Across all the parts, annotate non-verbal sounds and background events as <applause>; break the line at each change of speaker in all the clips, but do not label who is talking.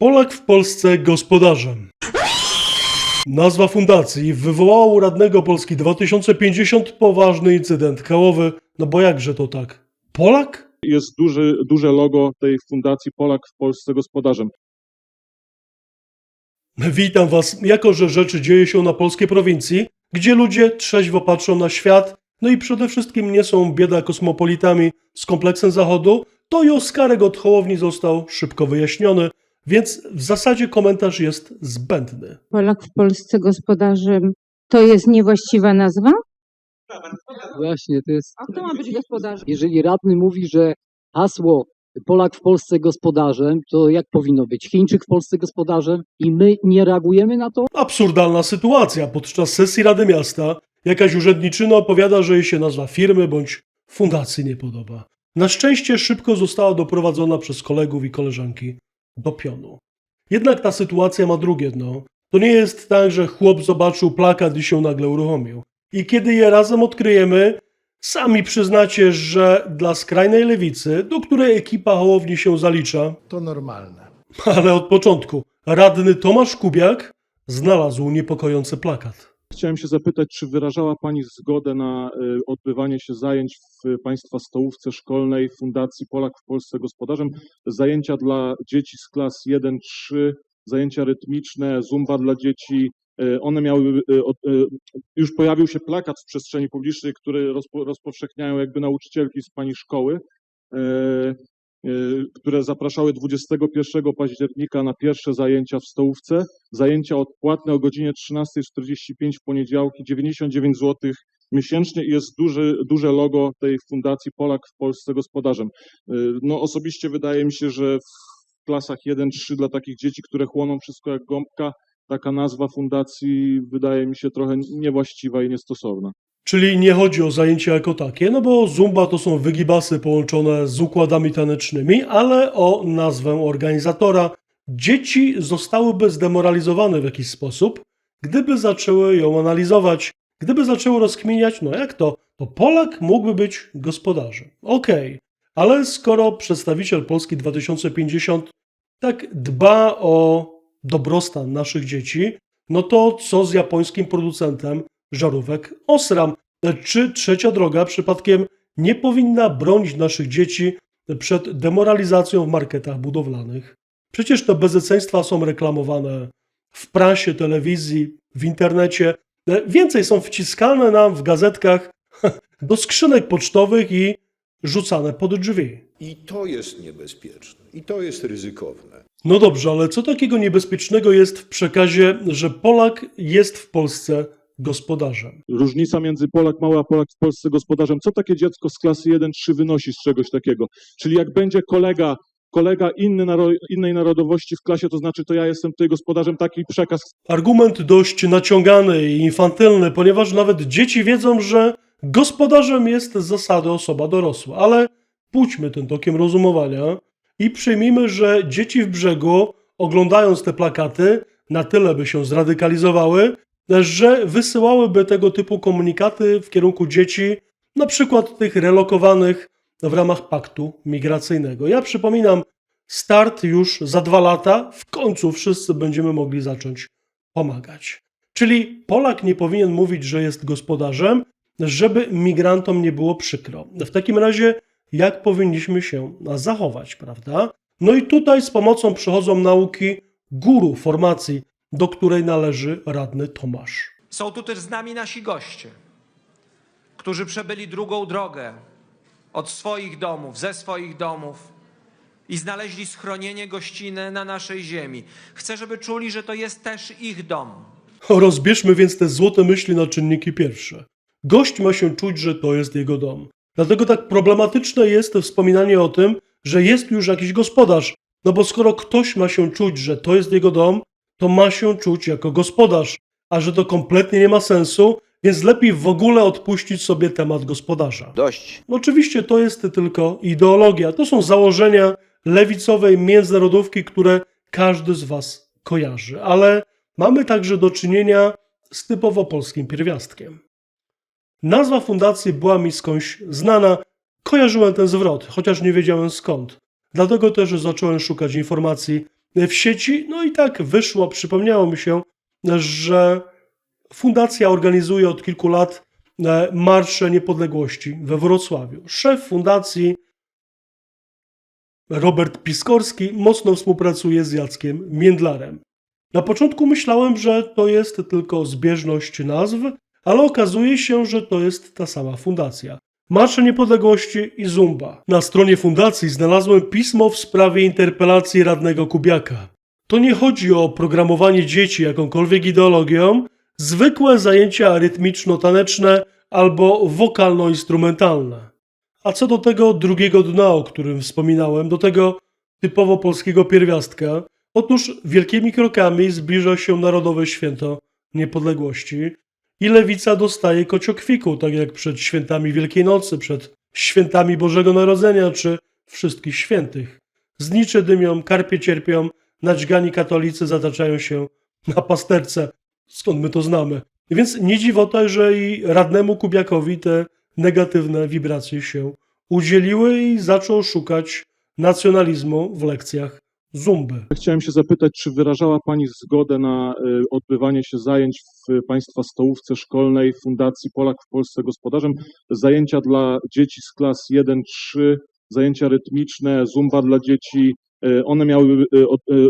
Polak w Polsce gospodarzem. Nazwa fundacji wywołała u radnego Polski 2050 poważny incydent kałowy. No bo jakże to tak? Polak?
jest duży, duże logo tej fundacji Polak w Polsce gospodarzem.
Witam Was. Jako, że rzeczy dzieje się na polskiej prowincji, gdzie ludzie trzeźwo patrzą na świat, no i przede wszystkim nie są bieda kosmopolitami z kompleksem zachodu, to i Oskarek od Hołowni został szybko wyjaśniony, więc w zasadzie komentarz jest zbędny.
Polak w Polsce gospodarzem to jest niewłaściwa nazwa?
Właśnie, to jest.
A kto ma być gospodarzem?
Jeżeli radny mówi, że hasło Polak w Polsce gospodarzem, to jak powinno być? Chińczyk w Polsce gospodarzem i my nie reagujemy na to?
Absurdalna sytuacja. Podczas sesji Rady Miasta jakaś urzędniczyna opowiada, że jej się nazwa firmy bądź fundacji nie podoba. Na szczęście szybko została doprowadzona przez kolegów i koleżanki do pionu. Jednak ta sytuacja ma drugie dno. To nie jest tak, że chłop zobaczył plakat i się nagle uruchomił. I kiedy je razem odkryjemy, sami przyznacie, że dla skrajnej lewicy, do której ekipa Hołowni się zalicza,
To normalne. <laughs>
ale od początku radny Tomasz Kubiak znalazł niepokojący plakat.
Chciałem się zapytać, czy wyrażała Pani zgodę na y, odbywanie się zajęć w Państwa stołówce szkolnej Fundacji Polak w Polsce gospodarzem? Zajęcia dla dzieci z klas 1-3, zajęcia rytmiczne, zumba dla dzieci. y, One miały, już pojawił się plakat w przestrzeni publicznej, który rozpo, rozpowszechniają jakby nauczycielki z Pani szkoły. Y, które zapraszały 21 października na pierwsze zajęcia w stołówce. Zajęcia odpłatne o godzinie 13.45 w poniedziałki, 99 zł miesięcznie i jest duży, duże logo tej fundacji Polak w Polsce gospodarzem. Y, No osobiście wydaje mi się, że w klasach 1-3 dla takich dzieci, które chłoną wszystko jak gąbka, taka nazwa fundacji wydaje mi się trochę niewłaściwa i niestosowna.
Czyli nie chodzi o zajęcia jako takie, no bo zumba to są wygibasy połączone z układami tanecznymi, ale o nazwę organizatora. Dzieci zostałyby zdemoralizowane w jakiś sposób, gdyby zaczęły ją analizować, gdyby zaczęły rozkminiać, no jak to, to Polak mógłby być gospodarzem. Okej, ale skoro przedstawiciel Polski 2050 tak dba o dobrostan naszych dzieci, no to co z japońskim producentem żarówek Osram? Czy trzecia droga przypadkiem nie powinna bronić naszych dzieci przed demoralizacją w marketach budowlanych? Przecież te bezeceństwa są reklamowane w prasie, telewizji, w internecie. Więcej są wciskane nam w gazetkach <laughs> do skrzynek pocztowych i rzucane pod drzwi.
I to jest niebezpieczne, i to jest ryzykowne.
No dobrze, ale co takiego niebezpiecznego jest w przekazie, że Polak jest w Polsce gospodarzem?
Różnica między Polak mały a Polak w Polsce gospodarzem. Co takie dziecko z klasy 1-3 wynosi z czegoś takiego? Czyli jak będzie kolega, kolega inny naro, innej narodowości w klasie, to znaczy to ja jestem tutaj gospodarzem, taki przekaz
Argument dość naciągany i infantylny, ponieważ nawet dzieci wiedzą, że gospodarzem jest z zasady osoba dorosła. Ale pójdźmy tym tokiem rozumowania i przyjmijmy, że dzieci w brzegu, oglądając te plakaty, na tyle by się zradykalizowały, że wysyłałyby tego typu komunikaty w kierunku dzieci, na przykład tych relokowanych w ramach paktu migracyjnego. Ja przypominam, start już za dwa lata, w końcu wszyscy będziemy mogli zacząć pomagać. Czyli Polak nie powinien mówić, że jest gospodarzem, żeby migrantom nie było przykro. W takim razie, jak powinniśmy się zachować, prawda? No i tutaj z pomocą przychodzą nauki guru formacji, do której należy radny Tomasz.
Są tu też z nami nasi goście, którzy przebyli drugą drogę od swoich domów, ze swoich domów i znaleźli schronienie gościnne na naszej ziemi. Chcę, żeby czuli, że to jest też ich dom.
Rozbierzmy więc te złote myśli na czynniki pierwsze. Gość ma się czuć, że to jest jego dom. Dlatego tak problematyczne jest wspominanie o tym, że jest już jakiś gospodarz. No bo skoro ktoś ma się czuć, że to jest jego dom, to ma się czuć jako gospodarz. A że to kompletnie nie ma sensu, więc lepiej w ogóle odpuścić sobie temat gospodarza.
Dość.
Oczywiście to jest tylko ideologia. To są założenia lewicowej międzynarodówki, które każdy z Was kojarzy. Ale mamy także do czynienia z typowo polskim pierwiastkiem. Nazwa fundacji była mi skądś znana. Kojarzyłem ten zwrot, chociaż nie wiedziałem skąd. Dlatego też zacząłem szukać informacji w sieci. No i tak wyszło, przypomniało mi się, że fundacja organizuje od kilku lat e, Marsze Niepodległości we Wrocławiu. Szef fundacji Robert Piskorski mocno współpracuje z Jackiem Międlarem. Na początku myślałem, że to jest tylko zbieżność nazw, ale okazuje się, że to jest ta sama fundacja. Marsze Niepodległości i Zumba. Na stronie fundacji znalazłem pismo w sprawie interpelacji radnego Kubiaka. To nie chodzi o programowanie dzieci jakąkolwiek ideologią, zwykłe zajęcia rytmiczno-taneczne albo wokalno-instrumentalne. A co do tego drugiego dna, o którym wspominałem, do tego typowo polskiego pierwiastka, otóż wielkimi krokami zbliża się Narodowe Święto Niepodległości i lewica dostaje kociokwiku, tak jak przed świętami Wielkiej Nocy, przed świętami Bożego Narodzenia czy wszystkich świętych. Znicze dymią, karpie cierpią, naćgani katolicy zataczają się na pasterce. Skąd my to znamy? Więc nie dziwota, że i radnemu Kubiakowi te negatywne wibracje się udzieliły i zaczął szukać nacjonalizmu w lekcjach zumby.
Chciałem się zapytać, czy wyrażała Pani zgodę na y, odbywanie się zajęć w Państwa stołówce szkolnej Fundacji Polak w Polsce Gospodarzem? Zajęcia dla dzieci z klas 1-3, zajęcia rytmiczne, zumba dla dzieci. y, One miały, y,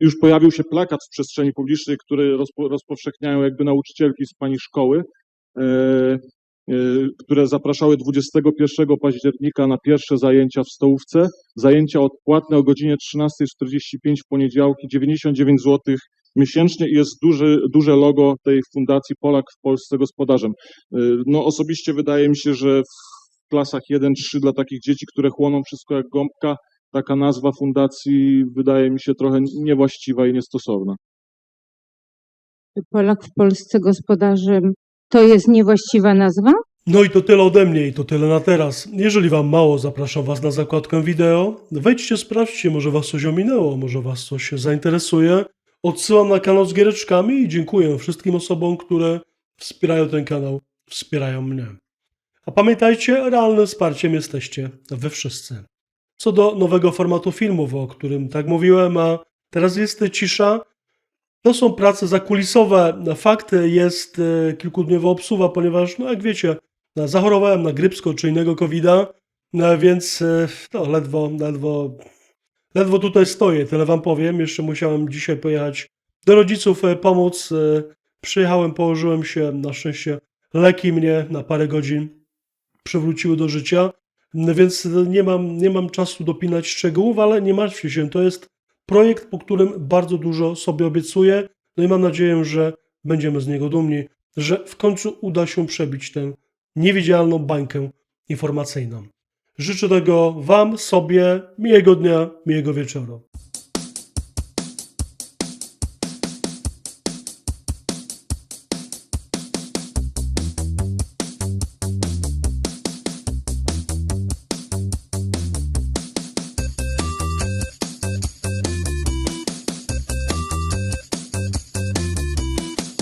już pojawił się plakat w przestrzeni publicznej, który rozpo, rozpowszechniają jakby nauczycielki z Pani szkoły, które zapraszały 21 października na pierwsze zajęcia w stołówce. Zajęcia odpłatne o godzinie 13.45 w poniedziałki, 99 zł miesięcznie i jest duży, duże logo tej fundacji Polak w Polsce gospodarzem. Y, No osobiście wydaje mi się, że w klasach 1-3 dla takich dzieci, które chłoną wszystko jak gąbka, taka nazwa fundacji wydaje mi się trochę niewłaściwa i niestosowna.
Polak w Polsce gospodarzem to jest niewłaściwa nazwa?
No i to tyle ode mnie i to tyle na teraz. Jeżeli Wam mało, zapraszam Was na zakładkę wideo. Wejdźcie, sprawdźcie, może Was coś ominęło, może Was coś zainteresuje. Odsyłam na kanał z giereczkami i dziękuję wszystkim osobom, które wspierają ten kanał, wspierają mnie. A pamiętajcie, realnym wsparciem jesteście Wy wszyscy. Co do nowego formatu filmów, o którym tak mówiłem, a teraz jest cisza, to są prace zakulisowe. Fakt jest e, kilkudniowa obsuwa, ponieważ, no jak wiecie, zachorowałem na grypsko czy innego covida, no, więc e, no, ledwo, ledwo, ledwo tutaj stoję, tyle wam powiem. Jeszcze musiałem dzisiaj pojechać do rodziców e, pomóc. E, Przyjechałem, położyłem się, na szczęście leki mnie na parę godzin przywróciły do życia, no, więc nie mam, nie mam czasu dopinać szczegółów, ale nie martwcie się, to jest projekt, po którym bardzo dużo sobie obiecuję, no i mam nadzieję, że będziemy z niego dumni, że w końcu uda się przebić tę niewidzialną bańkę informacyjną. Życzę tego Wam, sobie, miłego dnia, miłego wieczoru.